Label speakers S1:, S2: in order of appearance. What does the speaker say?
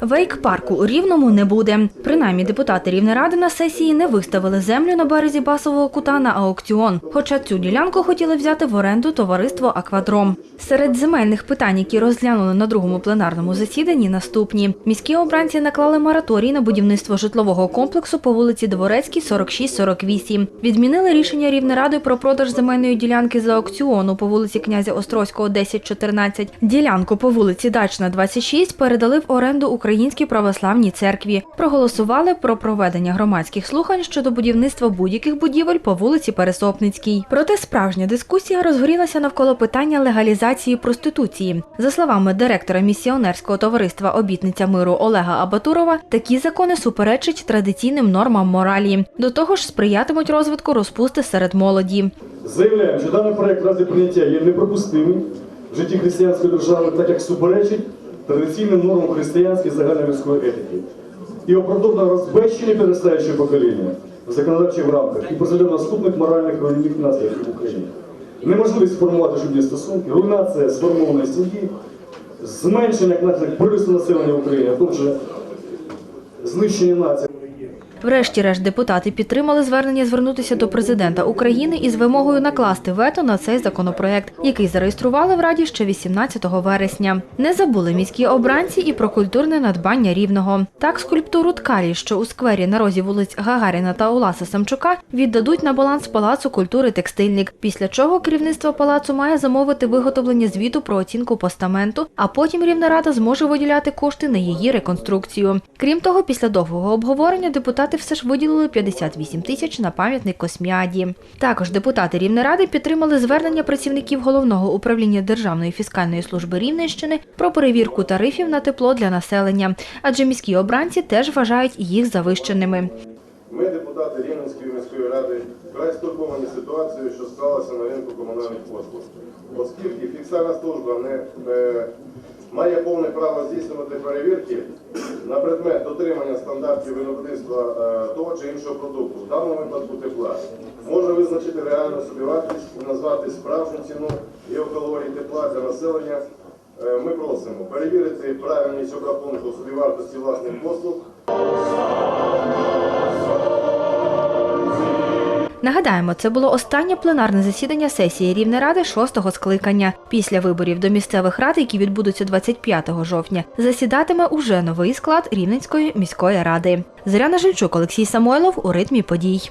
S1: Вейк-парку у Рівному не буде. Принаймні, депутати Рівнеради на сесії не виставили землю на березі басового кута на аукціон. Хоча цю ділянку хотіли взяти в оренду товариство Аквадром. Серед земельних питань, які розглянули на другому пленарному засіданні, наступні: міські обранці наклали мораторій на будівництво житлового комплексу по вулиці Дворецькій, 46-48. Відмінили рішення Рівнеради про продаж земельної ділянки за аукціону по вулиці князя Острозького, 10-14. Ділянку по вулиці Дачна, 26 передали в оренду Українській православній церкві. Проголосували про проведення громадських слухань щодо будівництва будь-яких будівель по вулиці Пересопницькій. Проте справжня дискусія розгорілася навколо питання легалізації проституції. За словами директора місіонерського товариства Обітниця миру Олега Абатурова, такі закони суперечать традиційним нормам моралі. До того ж, сприятимуть розвитку розпусти серед молоді.
S2: Заявляємо, що даний проект разі прийняття є неприпустимим в житті християнської держави, так як суперечить традиційним нормам християнської загальнолюдської етики і оправдовно розбещення підростаючого покоління в законодавчих рамках і призведе наступних моральних руйнівних наслідків в Україні. Неможливість сформувати жодні стосунки, руйнація сформованої сім'ї, зменшення наслідок приросту населення України, а тому знищення нації.
S1: Врешті-решт депутати підтримали звернення звернутися до президента України із вимогою накласти вето на цей законопроект, який зареєстрували в Раді ще 18 вересня. Не забули міські обранці і про культурне надбання рівного. Так, скульптуру ткалі, що у сквері на розі вулиць Гагаріна та Уласа Самчука, віддадуть на баланс Палацу культури текстильник. Після чого керівництво палацу має замовити виготовлення звіту про оцінку постаменту, а потім Рівнерада зможе виділяти кошти на її реконструкцію. Крім того, після довгого обговорення депутати все ж виділили 58 тисяч на пам'ятник Косміаді. Також депутати Рівнеради підтримали звернення працівників головного управління Державної фіскальної служби Рівненщини про перевірку тарифів на тепло для населення, адже міські обранці теж вважають їх завищеними.
S3: Ми, депутати Рівненської міської ради, вкрай стурбовані ситуацією, що склалася на ринку комунальних послуг, оскільки фіксальна служба не е, має повне право здійснювати перевірки на предмет дотримання стандартів виробництва е, того чи іншого продукту, в даному випадку тепла, може визначити реальну собівартість і назвати справжню ціну геокалорій тепла для населення. Е, Ми просимо перевірити правильність обрахунку собівартості власних послуг
S1: Нагадаємо, це було останнє пленарне засідання сесії Рівнеради шостого скликання. Після виборів до місцевих рад, які відбудуться 25 жовтня, засідатиме уже новий склад Рівненської міської ради. Зоряна Жильчук, Олексій Самойлов у ритмі подій.